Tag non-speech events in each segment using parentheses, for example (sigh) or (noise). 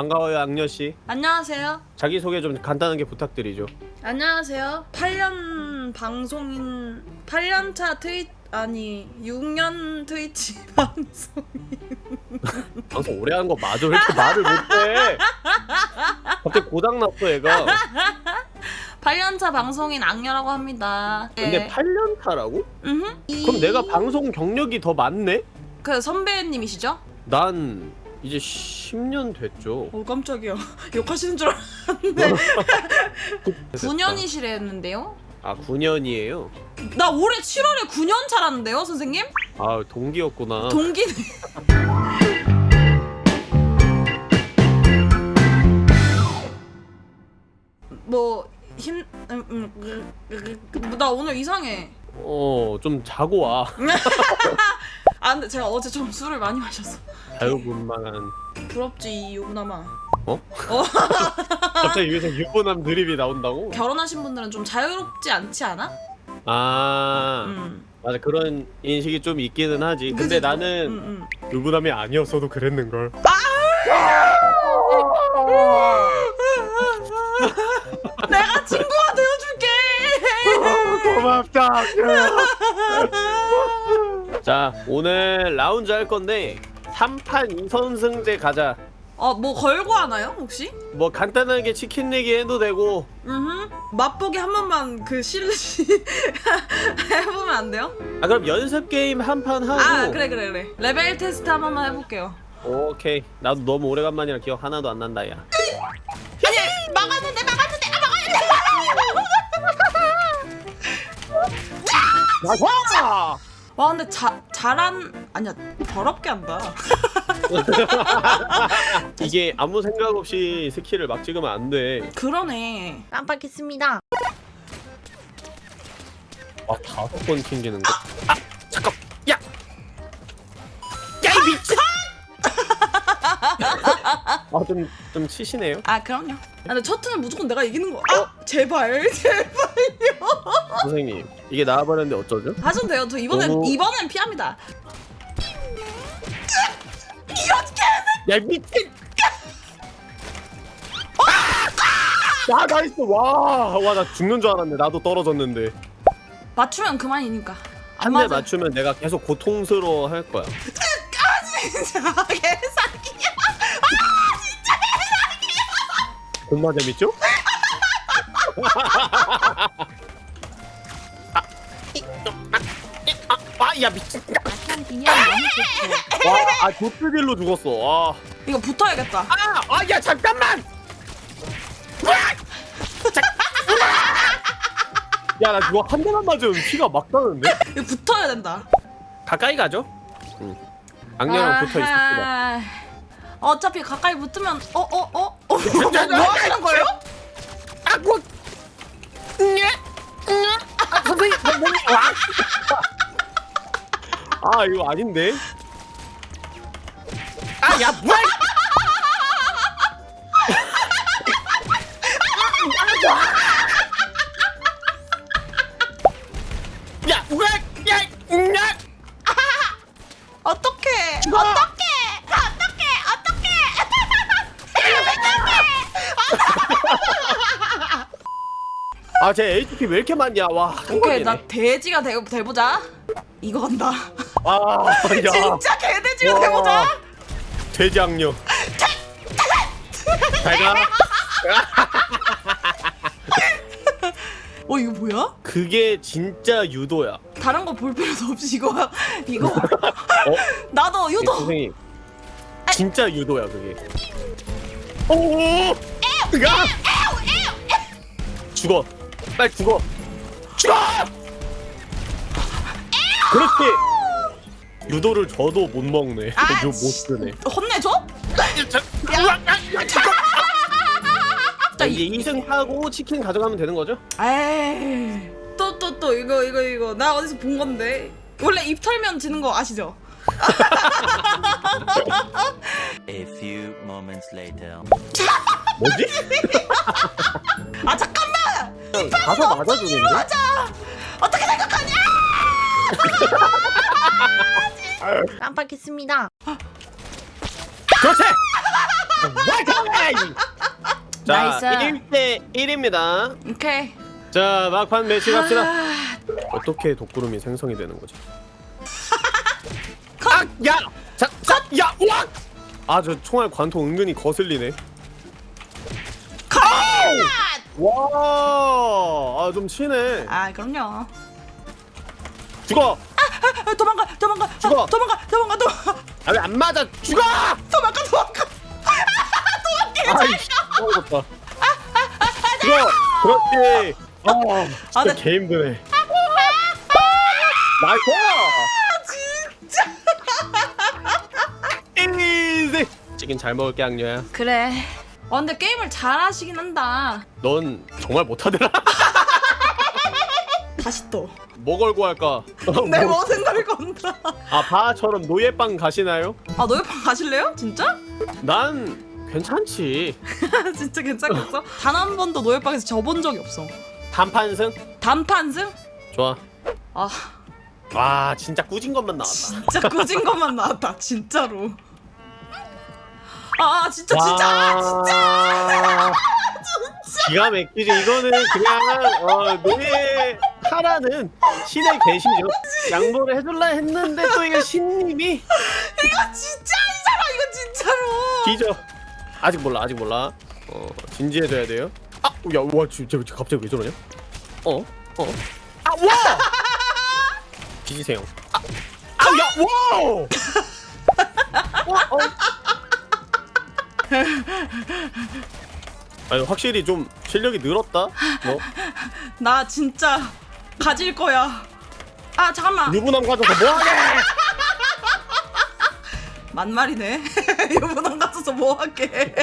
반가워요 악녀 씨. 안녕하세요. 자기 소개 좀 간단하게 부탁드리죠. 안녕하세요. 8년 방송인 8년차 트위 아니 6년 트위치 (laughs) 방송 방송 오래 한 거 맞아 왜 이렇게 말을 못해? 갑자기 고장 났어 얘가. 8년차 방송인 악녀라고 합니다. 근데 8년 차라고? 음흠. 그럼 내가 방송 경력이 더 많네? 그 선배님이시죠? 난 이제 10년 됐죠. 오 깜짝이야. (laughs) 욕하시는 줄 알았는데 (laughs) 9년이시랬는데요? 아 9년이에요. 나 올해 7월에 9년 차라는데요, 선생님? 아 동기였구나. 동기네. (laughs) 뭐힘 음, 음, 음, 음, 음, 나 오늘 이상해. 어좀 자고 와. 아 근데 제가 어제 좀 술을 많이 마셔서 자유분방한. 부럽지 유부남아. 어? (laughs) 갑자기 여기서 유부남 드립이 나온다고? 결혼하신 분들은 좀 자유롭지 않지 않아? 아 음. 맞아 그런 인식이 좀 있기는 하지. 근데? 나는 음, 음. 유부남이 아니었어도 그랬는 걸. (laughs) 내가 친구가 되어줄게. (laughs) 고맙다. 자 오늘 라운지 할 건데 3판 2선승제 가자. 어뭐 걸고 하나요 혹시? 뭐 간단하게 치킨 내기 해도 되고. 음. 맛보기 한 번만 그 실시 (laughs) 해 보면 안 돼요? 아 그럼 연습 게임 한 판 하고. 아 그래 그래 그래. 레벨 테스트 한 번만 해 볼게요. 오케이. 나도 너무 오래간만이라 기억 하나도 안 난다 야. 아니 막았는데 막았는데 아 막았는데! (laughs) 나와 와 근데 자, 잘한 아니야 더럽게 한다. (laughs) 이게 아무 생각 없이 스킬을 막 찍으면 안 돼. 그러네. 깜빡했습니다. 아 다섯 번 튕기는 거? 아 좀 좀 치시네요. 아 그럼요. 아, 근데 첫 턴은 무조건 내가 이기는 거. 아 제발 (laughs) 제발요. 선생님 이게 나와버렸는데 어쩌죠? 하셔도 돼요. 저 이번엔 너무- 이번엔 피합니다. 야 미친! 야 나이스! 와 와 나 죽는 줄 알았네. 나도 떨어졌는데. 맞추면 그만이니까. 한대 맞아. 맞추면 내가 계속 고통스러워 할 거야. 진짜 개사기 (laughs) 야 존나 재밌죠? 아야 미친. 와아 도트딜로 죽었어. 이거 붙어야겠다. 아아야 잠깐만! 야! 나 이거 한 대만 맞으면 피가 막 나는데? 이거 붙어야 된다. 가까이 가죠? 응. 악녀랑 붙어 있습니다. 아하. 어차피 가까이 붙으면 어 어 어? 어? 뭐 하시는 거예요? 아고 네 아, 선생님 선생님 와. 아 이거 아닌데 아 야 뭐야 야 아 제 HP 왜 이렇게 많냐? 와 오케이 나 돼지가 돼, 돼보자. 이거 간다. (laughs) 아 야. 진짜 개돼지가 와. 돼보자. 돼지 악녀 잘 가. 어 이거 뭐야? 그게 진짜 유도야. 다른 거 볼 필요도 없이 이거 (laughs) 이거. 어? 나도 예, 유도. 선생님. 진짜 유도야 그게. 오! 야! 죽어 빨리 죽어 죽어 그렇지 유도를 줘도 못 먹네 아, 이거 (laughs) 못 쓰네 혼내줘? 자, 자, 이제 2승 하고 치킨 가져가면 되는 거죠? 에이 또 또 또 이거 이거 이거 나 어디서 본 건데 원래 입 털면 지는 거 아시죠? A few moments later. 뭐지? (laughs) 아 잠깐만 가서 맞아 주는데? 맞아 어떻게 생각하냐? (laughs) 깜빡했습니다 그렇지! 와, (laughs) 자 나이스. 1대 1입니다 오케이. 자 막판 매치 갑시다 아, 어떻게 독구름이 생성이 되는 거지? 아! 야! 자! 자! 야! 와! 아 저 총알 관통 은근히 거슬리네 와! 아 좀 치네 아 그럼요. 죽어! 아, 도망가 도망가 죽어. 아, 도망가 도망가 도망가 아 왜 안 맞아! 죽어! 도망가 도망가. 아이씨 떨어졌다 죽어! 그렇지! 아 진짜 아, 나- 개 힘드네 나이스! 이지! 치킨 잘 먹을게 악녀야 그래. 어 근데 게임을 잘하시긴 한다. 넌 정말 못하더라 (laughs) 다시 또. 뭐 걸고 할까? 내 뭐- 모든 걸 건다. 아 바처럼 노예빵 가시나요? 아 노예방 가실래요? 진짜? 난 괜찮지 (laughs) 진짜 괜찮겠어? 단 한 번도 노예방에서 져본 적이 없어. 단판승? 단판승? 좋아 아 와 진짜 꾸진 것만 나왔다 진짜 꾸진 것만 나왔다 진짜로. 아 진짜 진짜 아, 진짜. (laughs) 기가 막히지. 이거는 그냥 어, 노예 하라는 신의 계시죠. 양보를 해줄라 했는데 또 이거 신님이 이거 진짜 아니잖아 이거 진짜로. 기죠. 아직 몰라 아직 몰라. 어 진지해져야 돼요. 아 야 와 진짜 갑자기 왜 저러냐? 어? 어? 아 와! 뒤지세요. 아야 와우 어, 어. 아니 확실히 좀 실력이 늘었다 너 (laughs) 나 진짜 가질 거야. 아 잠깐만 유부남 가져서 뭐하게 (laughs) 만말이네. (laughs) 유부남 가서서 뭐 할게.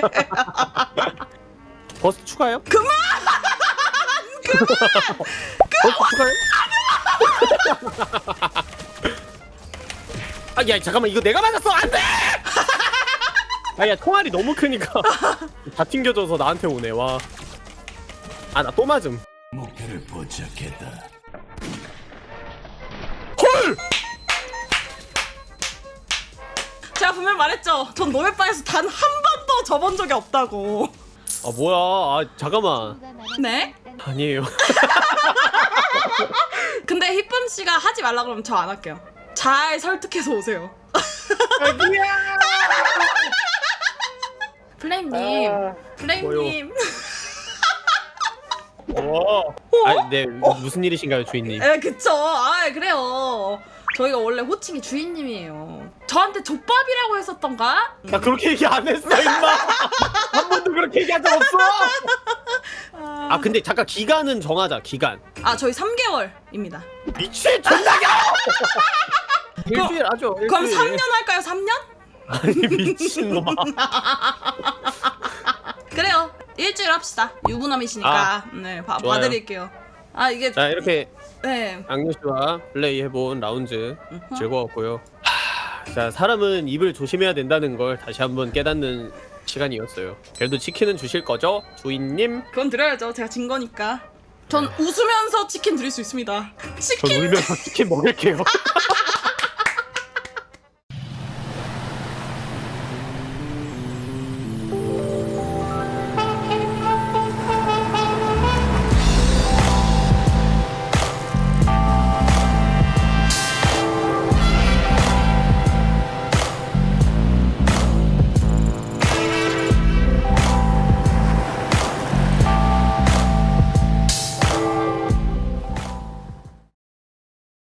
버스 추가요? 그만! 버스 추가요? 아야 잠깐만 이거 내가 맞았어 안돼 아야 총알이 너무 크니까 (laughs) 다 튕겨져서 나한테 오네 와 아 나 또 맞음 목표를 포착했다. 헐 제가 분명 말했죠. 전 노예방에서 단 한 번도 져본 적이 없다고. 아 뭐야 아 잠깐만 네? 아니에요 (laughs) 근데 히쁨 씨가 하지 말라 그러면 저 안 할게요. 잘 설득해서 오세요. 아니야 네 무슨 일이신가요 주인님 에 그쵸. 아 그래요. 저희가 원래 호칭이 주인님이에요. 저한테 족밥이라고 했었던가? 나 그렇게 얘기 안 했어 임마 한 번도 그렇게 얘기한 적 없어 아 근데 잠깐 기간은 정하자 기간 아 저희 3개월입니다. 미친 존나게 (laughs) 일주일 하죠 일주일 그럼 3년 할까요? 3년? 아니 미친 놈아 (laughs) 그래요. 일주일 합시다. 유부남이시니까 네 봐, 좋아요. 봐드릴게요. 아 이게 자 이렇게 네. 악녀 씨와 플레이 해본 라운즈 즐거웠고요. 하, 자 사람은 입을 조심해야 된다는 걸 다시 한번 깨닫는 시간이었어요. 그래도 치킨은 주실 거죠 주인님? 그건 드려야죠. 제가 진 거니까. 전 웃으면서 치킨 드릴 수 있습니다. 전 치킨! 울면서 치킨 먹을게요 (laughs)